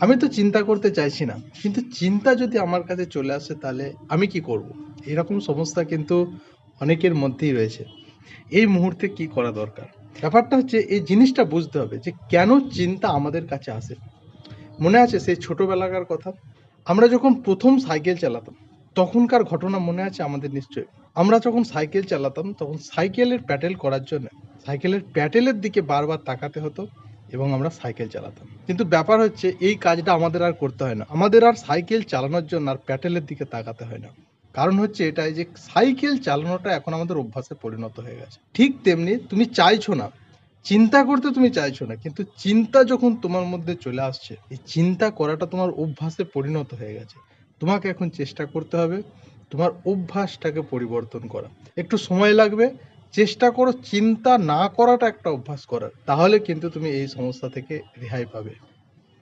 আমি তো চিন্তা করতে চাইছি না। কিন্তু চিন্তা যদি আমার কাছে চলে আসে তাহলে আমি কি করব? এরকম সমস্যা কিন্তু অনেকের মধ্যেই রয়েছে। এই মুহূর্তে কি করা দরকার? ব্যাপারটা হচ্ছে এই জিনিসটা বুঝতে হবে যে কেন চিন্তা আমাদের কাছে আসে। মনে আছে সেই ছোটবেলাকার কথা? আমরা যখন প্রথম সাইকেল চালাতাম, তখনকার ঘটনা মনে আছে আমাদের নিশ্চয়ই? আমরা যখন সাইকেল চালাতাম, তখন সাইকেলের প্যাডেল করার জন্য, সাইকেলের প্যাডেলের দিকে বারবার তাকাতে হতো। এবং আমরা সাইকেল চালাতাম। কিন্তু ব্যাপার হচ্ছে, এই কাজটা আমাদের আর করতে হয় না। আমাদের আর সাইকেল চালানোর জন্য আর প্যাটেলের দিকে তাকাতে হয় না। কারণ হচ্ছে এটাই যে, সাইকেল চালানোটা এখন আমাদের অভ্যাসে পরিণত হয়ে গেছে। ঠিক তেমনি তুমি চাইছো না। চিন্তা করতে তুমি চাইছো না। কিন্তু চিন্তা যখন তোমার মধ্যে চলে আসছে, এই চিন্তা করাটা তোমার অভ্যাসে পরিণত হয়ে গেছে। তোমাকে এখন চেষ্টা করতে হবে তোমার অভ্যাসটাকে পরিবর্তন করা। একটু সময় লাগবে চেষ্টা করো, চিন্তা না করাটা একটা অভ্যাস করার। তাহলে কিন্তু তুমি এই সমস্যা থেকে রেহাই পাবে।